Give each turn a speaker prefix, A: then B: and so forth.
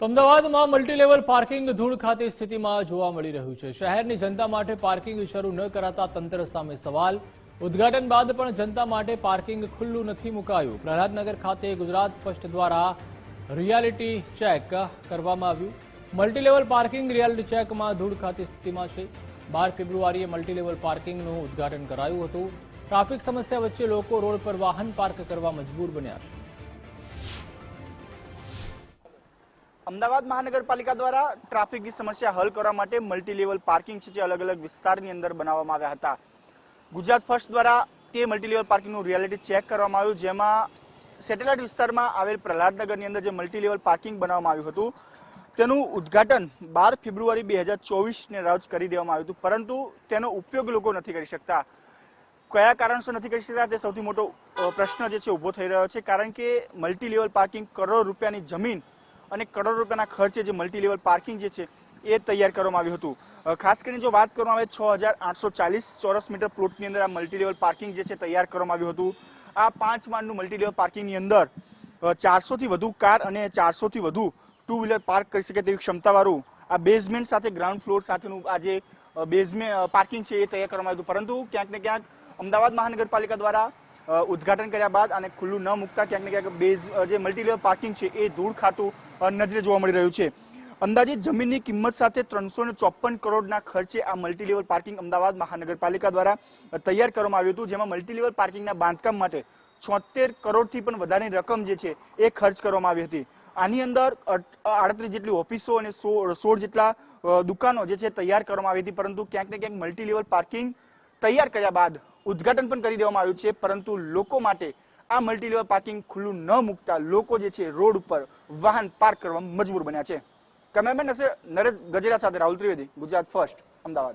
A: તો અમદાવાદમાં multilevel parking ધૂળ ખાતે સ્થિતિમાં જોવા મળી રહ્યું છે. શહેરની જનતા માટે પાર્કિંગ શરૂ ન કરાતા તંત્ર સામે સવાલ. ઉદ્ઘાટન બાદ પણ જનતા માટે પાર્કિંગ ખુલ્લું નથી મુકાયું. પ્રહલાદનગર ખાતે ગુજરાત ફર્સ્ટ દ્વારા રિયાલિટી ચેક કરવામાં આવ્યું. મલ્ટીલેવલ પાર્કિંગ રિયાલિટી ચેકમાં ધૂળ ખાતે સ્થિતિમાં છે. બાર ફેબ્રુઆરીએ મલ્ટીલેવલ પાર્કિંગનું ઉદ્ઘાટન કરાયું હતું. ટ્રાફિક સમસ્યા વચ્ચે લોકો રોડ પર વાહન પાર્ક કરવા મજબૂર બન્યા છે.
B: અમદાવાદ મહાનગરપાલિકા દ્વારા ટ્રાફિકની સમસ્યા હલ કરવા માટે મલ્ટી લેવલ પાર્કિંગ છે જે અલગ અલગ વિસ્તારની અંદર બનાવવામાં આવ્યા હતા. ગુજરાત ફર્સ્ટ દ્વારા તે મલ્ટી લેવલ પાર્કિંગનું રિયાલિટી ચેક કરવામાં આવ્યું, જેમાં સેટેલાઇટ વિસ્તારમાં આવેલ પ્રહલાદનગરની અંદર જે મલ્ટી લેવલ પાર્કિંગ બનાવવામાં આવ્યું હતું, તેનું ઉદ્ઘાટન બાર ફેબ્રુઆરી બે હજાર ચોવીસને રોજ કરી દેવામાં આવ્યું હતું. પરંતુ તેનો ઉપયોગ લોકો નથી કરી શકતા. કયા કારણસર નથી કરી શકતા, તે સૌથી મોટો પ્રશ્ન જે છે ઊભો થઈ રહ્યો છે. કારણ કે મલ્ટી લેવલ પાર્કિંગ કરોડ રૂપિયાની જમીન અને કરોડ રૂપિયાના ખર્ચે જે મલ્ટી લેવલ પાર્કિંગ જે છે, એ તૈયાર કરવામાં આવ્યું હતું. ખાસ કરીને જો વાત કરવામાં આવે, છ હજાર આઠસો ચાલીસ ચોરસ મીટર પ્લોટની અંદર આ મલ્ટી લેવલ પાર્કિંગ જે છે, તૈયાર કરવામાં આવ્યું હતું. આ પાંચ માળનું મલ્ટી લેવલ પાર્કિંગની અંદર ચારસોથી વધુ કાર અને ચારસોથી વધુ ટુ વ્હીલર પાર્ક કરી શકે તેવી ક્ષમતાવાળું આ બેઝમેન્ટ સાથે ગ્રાઉન્ડ ફ્લોર સાથેનું આ જે બેઝમેન્ટ પાર્કિંગ છે, એ તૈયાર કરવામાં આવ્યું હતું. પરંતુ ક્યાંક ને ક્યાંક અમદાવાદ મહાનગરપાલિકા દ્વારા ઉદ્ઘાટન કર્યા બાદ અને ખુલ્લું ન મૂકતા ક્યાંક ને ક્યાંક બેઝ જે મલ્ટીલેવલ પાર્કિંગ છે એ ધૂળ ખાતું નજરે જોવા મળી રહ્યું છે. અંદાજિત જમીનની કિંમત સાથે ત્રણસો ચોપન કરોડના ખર્ચે આ મલ્ટીલેવલ પાર્કિંગ અમદાવાદ મહાનગરપાલિકા દ્વારા તૈયાર કરવામાં આવ્યું હતું, જેમાં મલ્ટીલેવલ પાર્કિંગના બાંધકામ માટે છોતેર કરોડથી પણ વધારેની રકમ જે છે એ ખર્ચ કરવામાં આવી હતી. આની અંદર આડત્રીસ જેટલી ઓફિસો અને સોળ જેટલા દુકાનો જે છે તૈયાર કરવામાં આવી હતી, પરંતુ ક્યાંક ને ક્યાંક મલ્ટીલેવલ પાર્કિંગ તૈયાર કર્યા બાદ ઉદ્ઘાટન પણ કરી દેવામાં આવ્યું છે, પરંતુ લોકો માટે આ મલ્ટીલેવલ પાર્કિંગ ખુલ્લું ન મૂકતા લોકો જે છે રોડ ઉપર વાહન પાર્ક કરવા મજબૂર બન્યા છે. કેમેરામેન નરેશ ગજેરા સાથે રાહુલ ત્રિવેદી, ગુજરાત ફર્સ્ટ અમદાવાદ.